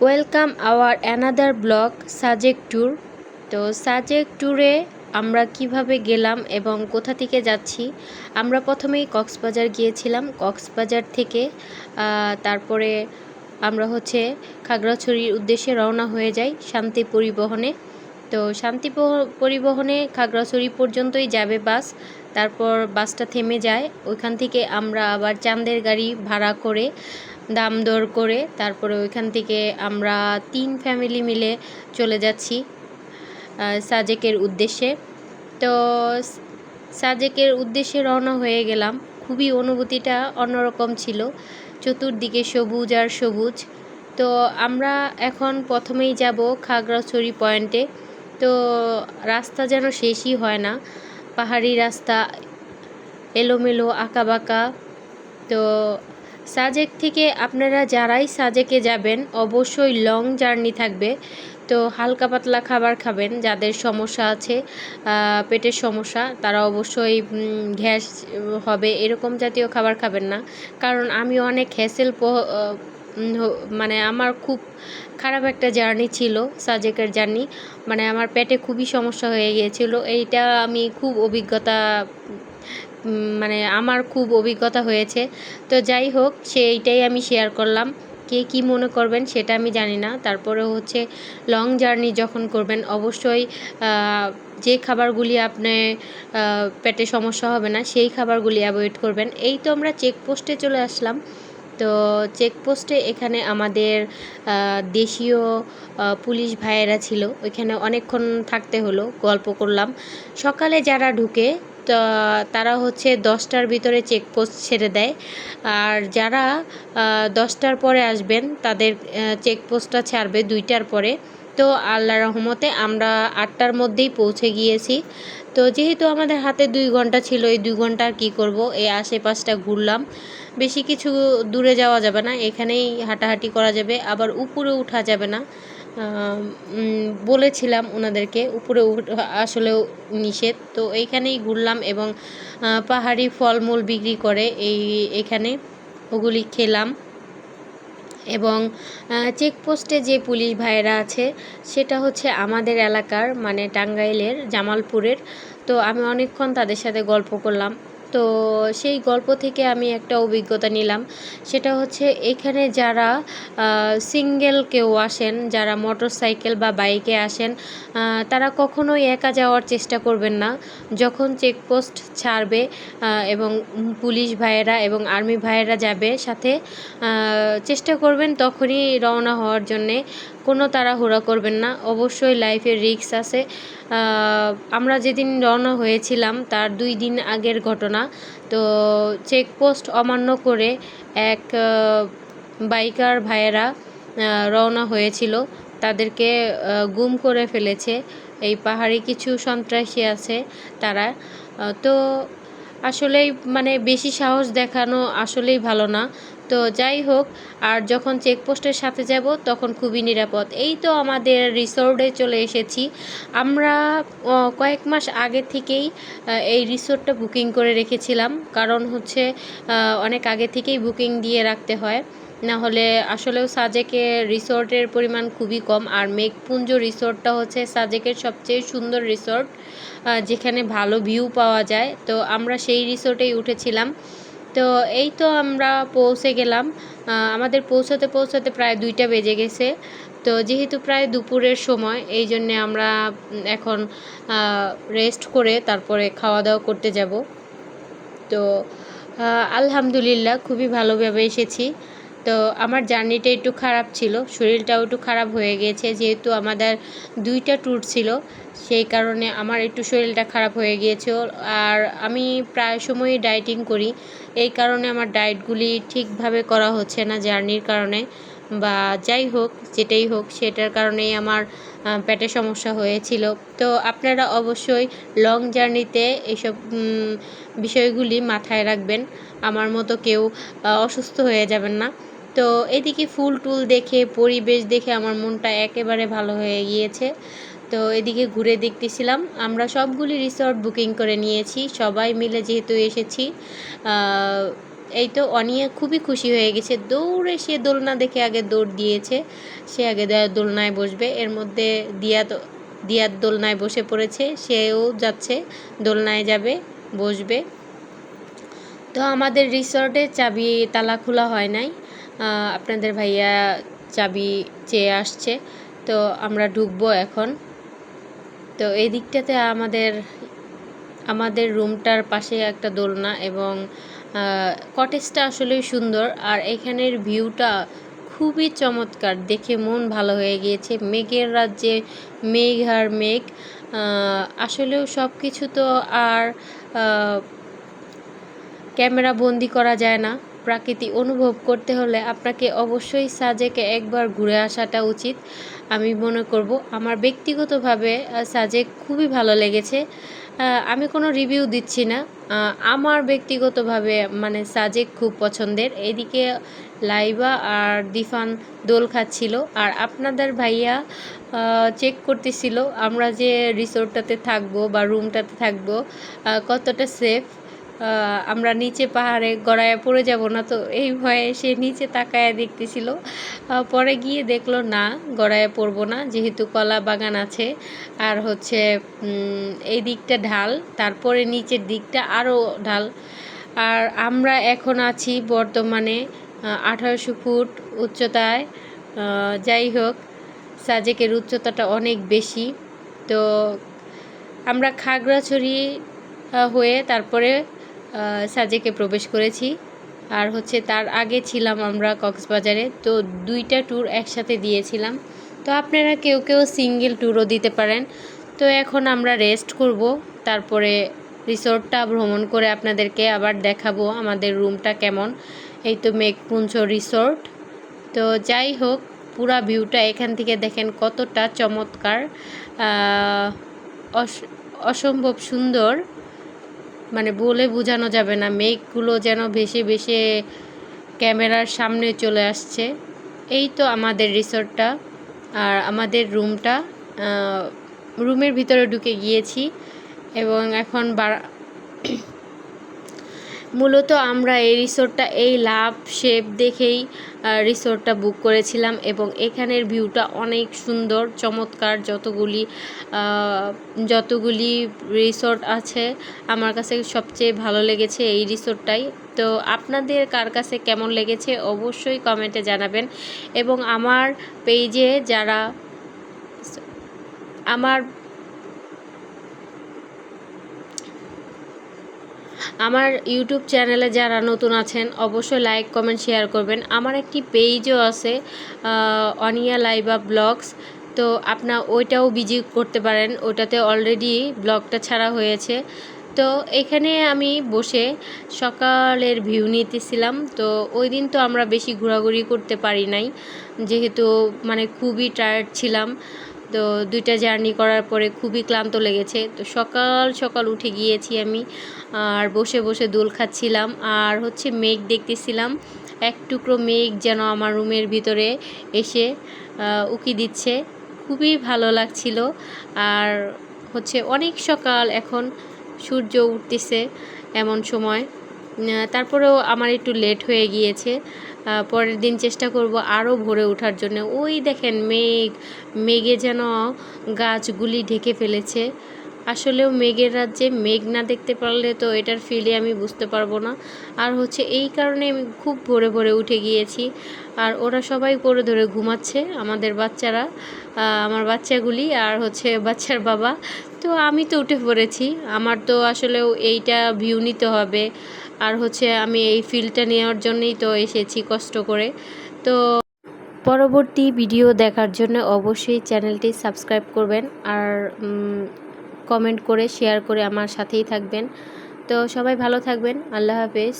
Welcome our another blog Sajek tour তো সাজেক ট্যুরে আমরা কীভাবে গেলাম এবং কোথা থেকে যাচ্ছি? আমরা প্রথমেই কক্সবাজার গিয়েছিলাম। কক্সবাজার থেকে তারপরে আমরা হচ্ছে খাগড়াছড়ির উদ্দেশ্যে রওনা হয়ে যাই শান্তি পরিবহনে। তো শান্তি পরিবহনে খাগড়াছড়ি পর্যন্তই যাবে বাস। তারপর বাসটা থেমে যায়। ওইখান থেকে আমরা আবার চাঁদের গাড়ি ভাড়া করে দাম দর করে তারপরে ওইখান থেকে আমরা তিন ফ্যামিলি মিলে চলে যাচ্ছি সাজেকের উদ্দেশ্যে। তো সাজেকের উদ্দেশ্যে রওনা হয়ে গেলাম। খুবই অনুভূতিটা অন্যরকম ছিল। চতুর্দিকে সবুজ আর সবুজ। তো আমরা এখন প্রথমেই যাব খাগড়াছড়ি পয়েন্টে তো রাস্তা যেন শেষই হয় না। পাহাড়ি রাস্তা, এলোমেলো আঁকাবাঁকা। তো সাজেক থেকে আপনারা যারাই সাজেকে যাবেন, অবশ্যই লং জার্নি থাকবে। তো হালকা পাতলা খাবার খাবেন, যাদের সমস্যা আছে পেটের সমস্যা, তারা অবশ্যই গ্যাস হবে, এরকম জাতীয় খাবার খাবেন না। কারণ আমি অনেক হ্যাসেল মানে আমার খুব খারাপ একটা জার্নি ছিল, সাজেকের জার্নি মানে আমার পেটে খুবই সমস্যা হয়ে গিয়েছিল। এইটা আমি খুব অভিজ্ঞতা মানে আমার খুব অভিজ্ঞতা হয়েছে। তো যাই হোক, সেইটাই আমি শেয়ার করলাম। কে কি মনে করবেন সেটা আমি জানি না। তারপরে হচ্ছে লং জার্নি যখন করবেন, অবশ্যই যে খাবারগুলি আপনি পেটে সমস্যা হবে না, সেই খাবারগুলি অ্যাভয়েড করবেন। এই তো আমরা চেকপোস্টে চলে আসলাম। তো চেকপোস্টে এখানে আমাদের দেশীয় পুলিশ ভাইয়েরা ছিল। ওইখানে অনেকক্ষণ থাকতে হলো, গল্প করলাম। সকালে যারা ঢুকে তারা হচ্ছে দশটার ভিতরে চেকপোস্ট ছেড়ে দেয়। আর যারা দশটার পরে আসবেন, তাদের চেকপোস্টটা ছাড়বে দুইটার পরে। তো আল্লাহ রহমতে আমরা আটটার মধ্যেই পৌঁছে গিয়েছি। তো যেহেতু আমাদের হাতে দুই ঘণ্টা ছিল, এই দুই ঘণ্টা আর কী করব? এই আশেপাশটা ঘুরলাম। বেশি কিছু দূরে যাওয়া যাবে না, এখানেই হাঁটাহাঁটি করা যাবে। আবার উপরে উঠা যাবে না। বলেছিলাম ওনাদেরকে উপরে আসলেও নিষেধ। তো এইখানেই ঘুরলাম এবং পাহাড়ি ফলমূল বিক্রি করে এই, এখানে ওগুলি খেলাম। এবং চেকপোস্টে যে পুলিশ ভাইয়েরা আছে, সেটা হচ্ছে আমাদের এলাকার মানে টাঙ্গাইলের, জামালপুরের। তো আমি অনেকক্ষণ তাদের সাথে গল্প করলাম। তো সেই গল্প থেকে আমি একটা অভিজ্ঞতা নিলাম। সেটা হচ্ছে এখানে যারা সিঙ্গেল কেউ আসেন, যারা মোটর সাইকেল বা বাইকে আসেন তারা কখনোই একা যাওয়ার চেষ্টা করবেন না। যখন চেকপোস্ট ছাড়বে এবং পুলিশ ভাইয়েরা এবং আর্মি ভাইয়েরা যাবে সাথে চেষ্টা করবেন তখনই রওনা হওয়ার জন্যে। কোনো তাড়াহুড়া করবেন না। অবশ্যই লাইফের রিস্ক আছে। আমরা যেদিন রওনা হয়েছিলাম, তার দুই দিন আগের ঘটনা। তো চেকপোস্ট অমান্য করে এক বাইকার ভাইয়েরা রওনা হয়েছিল। তাদেরকে গুম করে ফেলেছে। এই পাহাড়ে কিছু সন্ত্রাসী আছে তারা। তো আসলেই মানে বেশি সাহস দেখানো আসলেই ভালো না। তো যাই হোক, আর যখন চেকপোস্টের সাথে যাব, তখন খুবই নিরাপদ। এই তো আমাদের রিসোর্টে চলে এসেছি। আমরা কয়েক মাস আগে থেকেই এই রিসোর্টটা বুকিং করে রেখেছিলাম। কারণ হচ্ছে অনেক আগে থেকেই বুকিং দিয়ে রাখতে হয়। না হলে আসলেও সাজেকের রিসোর্টের পরিমাণ খুবই কম। আর মেঘপুঞ্জ রিসোর্টটা হচ্ছে সাজেকের সবচেয়ে সুন্দর রিসোর্ট যেখানে ভালো ভিউ পাওয়া যায়। তো আমরা সেই রিসোর্টেই উঠেছিলাম। তো এই তো আমরা পৌঁছে গেলাম। আমাদের পৌঁছাতে পৌঁছাতে প্রায় দুইটা বেজে গেছে। তো যেহেতু প্রায় দুপুরের সময়, এই জন্যে আমরা এখন রেস্ট করে তারপরে খাওয়া দাওয়া করতে যাব। তো আলহামদুলিল্লাহ, খুবই ভালোভাবে এসেছি। তো আমার জার্নিটা একটু খারাপ ছিল, শরীরটাও একটু খারাপ হয়ে গিয়েছে যেহেতু আমাদের দুইটা ট্যুর ছিল, সেই কারণে আমার একটু শরীরটা খারাপ হয়ে গিয়েছে। আর আমি প্রায় সময়ই ডায়েটিং করি, এই কারণে আমার ডায়েটগুলি ঠিকভাবে করা হচ্ছে না জার্নির কারণে, বা যাই হোক, যেটাই হোক, সেটার কারণেই আমার পেটের সমস্যা হয়েছিল। তো আপনারা অবশ্যই লং জার্নিতে এইসব বিষয়গুলি মাথায় রাখবেন, আমার মতো কেউ অসুস্থ হয়ে যাবেন না। তো এদিকে ফুল টুল দেখে, পরিবেশ দেখে আমার মনটা একেবারে ভালো হয়ে গিয়েছে। তো এদিকে ঘুরে দেখতেছিলাম। আমরা সবগুলি রিসর্ট বুকিং করে নিয়েছি। সবাই মিলে যেহেতু এসেছি এই তো অনিয়া খুবই খুশি হয়ে গেছে। দৌড়ে সে দোলনা দেখে আগে দৌড় দিয়েছে। সে আগে দোলনায় বসবে। এর মধ্যে দিয়া তো দিয়ার দোলনায় বসে পড়েছে। সেও যাচ্ছে, দোলনায় যাবে, বসবে। তো আমাদের রিসর্টে চাবি, তালা খোলা হয় নাই। আপনাদের ভাইয়া চাবি চেয়ে আসছে। তো আমরা ঢুকবো এখন। তো এই দিকটাতে আমাদের আমাদের রুমটার পাশে একটা দোলনা এবং কটেজটা আসলেই সুন্দর। আর এখানের ভিউটা খুবই চমৎকার। দেখে মন ভালো হয়ে গিয়েছে। মেঘের রাজ্যে মেঘ আর মেঘ। আসলেও সব কিছু তো আর ক্যামেরা বন্দি করা যায় না। প্রাকৃতিক অনুভব করতে হলে আপনাকে অবশ্যই সাজেকে একবার ঘুরে আসাটা উচিত। আমি মনে করব আমার ব্যক্তিগতভাবে সাজেক খুবই ভালো লেগেছে। আমি কোনো রিভিউ দিচ্ছি না। আমার ব্যক্তিগতভাবে মানে সাজেক খুব পছন্দের। এদিকে লাইবা আর দিফান দোল খাচ্ছিল। আর আপনাদের ভাইয়া চেক করতেছিল আমরা যে রিসোর্টটাতে থাকব বা রুমটাতে থাকব কতটা সেফ আমরা নিচে পাহাড়ে গড়ায় পড়ে যাব না তো এই ভয়ে সে নিচে তাকায় দেখতেছিল। পরে গিয়ে দেখল, না গড়ায় পড়ব না, যেহেতু কলা বাগান আছে। আর হচ্ছে এই দিকটা ঢাল, তারপরে নিচের দিকটা আরও ঢাল। আর আমরা এখন আছি বর্তমানে আঠারোশো ফুট উচ্চতায়। যাই হোক, সাজেকের উচ্চতাটা অনেক বেশি। তো আমরা খাগড়াছড়ি হয়ে তারপরে সাজেকে প্রবেশ করেছি। আর হচ্ছে তার আগে ছিলাম আমরা কক্সবাজারে। তো দুইটা ট্যুর একসাথে দিয়েছিলাম। তো আপনারা কেউ কেউ সিঙ্গেল ট্যুরও দিতে পারেন। তো এখন আমরা রেস্ট করব। তারপরে রিসোর্টটা ভ্রমণ করে আপনাদেরকে আবার দেখাবো আমাদের রুমটা কেমন। এই তো মেঘপুঞ্জ রিসোর্ট। তো যাই হোক, পুরা ভিউটা এখান থেকে দেখেন কতটা চমৎকার। অস- অসম্ভব সুন্দর। মানে বলে বোঝানো যাবে না। মেঘগুলো যেন ভেসে ভেসে ক্যামেরার সামনে চলে আসছে। এই তো আমাদের রিসোর্টটা আর আমাদের রুমটা। রুমের ভিতরে ঢুকে গিয়েছি এবং এখন বারা মূলত আমরা এই রিসোর্টটা, এই লাভ শেপ দেখেই রিসোর্টটা বুক করেছিলাম এবং এখানের ভিউটা অনেক সুন্দর, চমৎকার যতগুলি যতগুলি রিসোর্ট আছে, আমার কাছে সবচেয়ে ভালো লেগেছে এই রিসোর্টটাই। তো আপনাদের কার কাছে কেমন লেগেছে অবশ্যই কমেন্টে জানাবেন এবং আমার পেজে যারা, আমার আমার ইউটিউব চ্যানেলে যারা নতুন আছেন, অবশ্যই লাইক কমেন্ট শেয়ার করবেন। আমার একটি পেজও আছে অনিয়া লাইবা ব্লগস। তো আপনার ওইটাও ভিজিট করতে পারেন। ওটাতে অলরেডি ব্লগটা ছাড়া হয়েছে। তো এখানে আমি বসে সকালের ভিউ নিতেছিলাম। তো ওই দিন তো আমরা বেশি ঘোরাঘুরি করতে পারি নাই। যেহেতু মানে খুবই টায়ার্ড ছিলাম। তো দুইটা জার্নি করার পরে খুবই ক্লান্ত লেগেছে। তো সকাল সকাল উঠে গিয়েছি আমি আর বসে বসে দোল খাচ্ছিলাম আর হচ্ছে মেঘ দেখতেছিলাম। এক টুকরো মেঘ যেন আমার রুমের ভিতরে এসে উকি দিচ্ছে। খুবই ভালো লাগছিল আর হচ্ছে অনেক সকাল এখন সূর্য উঠতেছে এমন সময়। তারপরেও আমার একটু লেট হয়ে গিয়েছে। পরের দিন চেষ্টা করব আরও ভোরে ওঠার জন্য। ওই দেখেন মেঘ, মেঘে যেন গাছগুলি ঢেকে ফেলেছে। আসলেও মেঘের রাজ্যে মেঘ না দেখতে পারলে তো এটার ফিলে আমি বুঝতে পারব না। আর হচ্ছে এই কারণে আমি খুব ভোরে ভোরে উঠে গিয়েছি। আর ওরা সবাই করে ধরে ঘুমাচ্ছে, আমাদের বাচ্চারা আমার বাচ্চাগুলি আর হচ্ছে বাচ্চার বাবা। তো আমি তো উঠে পড়েছি, আমার তো আসলেও এইটা ভিউ নিতে হবে। আর হচ্ছে আমি এই ফিলটা নেওয়ার জন্যই তো এসেছি কষ্ট করে। তো পরবর্তী ভিডিও দেখার জন্য অবশ্যই চ্যানেলটি সাবস্ক্রাইব করবেন। আর কমেন্ট করে শেয়ার করে আমার সাথেই থাকবেন। তো সবাই ভালো থাকবেন। আল্লাহ হাফেজ।